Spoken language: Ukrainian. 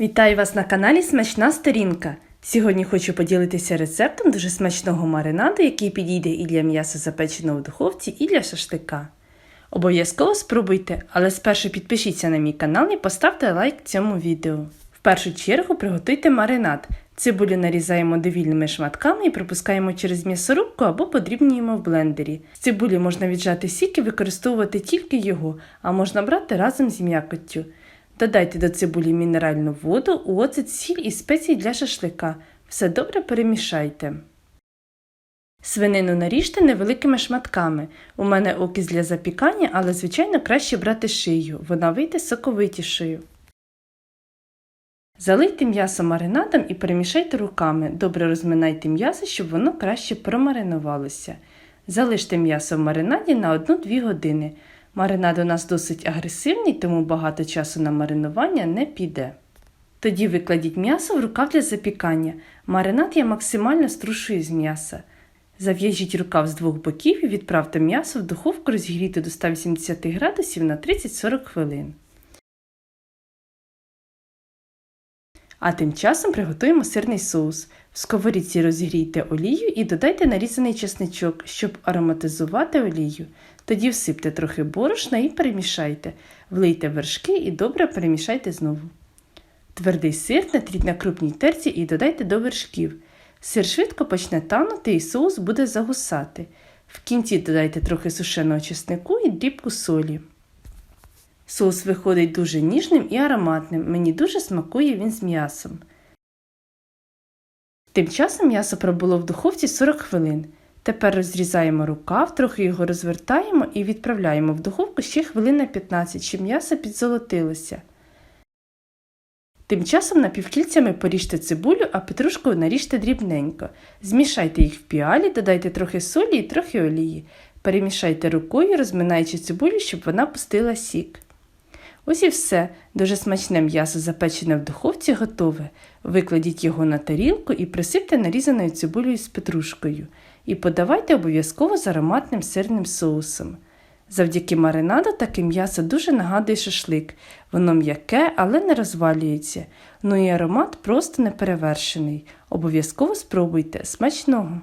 Вітаю вас на каналі Смачна Сторінка. Сьогодні хочу поділитися рецептом дуже смачного маринаду, який підійде і для м'яса запеченого в духовці, і для шашлика. Обов'язково спробуйте, але спершу підпишіться на мій канал і поставте лайк цьому відео. В першу чергу приготуйте маринад. Цибулю нарізаємо довільними шматками і пропускаємо через м'ясорубку або подрібнюємо в блендері. З цибулі можна віджати сік і використовувати тільки його, а можна брати разом з м'якоттю. Додайте до цибулі мінеральну воду, оцет, сіль і спеції для шашлика. Все добре перемішайте. Свинину наріжте невеликими шматками. У мене окіс для запікання, але звичайно краще брати шию, вона вийде соковитішою. Залийте м'ясо маринадом і перемішайте руками. Добре розминайте м'ясо, щоб воно краще промаринувалося. Залиште м'ясо в маринаді на 1-2 години. Маринад у нас досить агресивний, тому багато часу на маринування не піде. Тоді викладіть м'ясо в рукав для запікання. Маринад я максимально струшую з м'яса. Зав'яжіть рукав з двох боків і відправте м'ясо в духовку розігріти до 180 градусів на 30-40 хвилин. А тим часом приготуємо сирний соус. В сковорідці розігрійте олію і додайте нарізаний чесничок, щоб ароматизувати олію. Тоді всипте трохи борошна і перемішайте. Влийте вершки і добре перемішайте знову. Твердий сир натріть на крупній терці і додайте до вершків. Сир швидко почне танути і соус буде загусати. В кінці додайте трохи сушеного чеснику і дрібку солі. Соус виходить дуже ніжним і ароматним. Мені дуже смакує він з м'ясом. Тим часом м'ясо пробуло в духовці 40 хвилин. Тепер розрізаємо рукав, трохи його розвертаємо і відправляємо в духовку ще хвилин на 15, щоб м'ясо підзолотилося. Тим часом напівкільцями поріжте цибулю, а петрушку наріжте дрібненько. Змішайте їх в піалі, додайте трохи солі і трохи олії. Перемішайте рукою, розминаючи цибулю, щоб вона пустила сік. Ось і все. Дуже смачне м'ясо запечене в духовці готове. Викладіть його на тарілку і присипте нарізаною цибулею з петрушкою. І подавайте обов'язково з ароматним сирним соусом. Завдяки маринаду таке м'ясо дуже нагадує шашлик. Воно м'яке, але не розвалюється. Ну і аромат просто неперевершений. Обов'язково спробуйте смачного!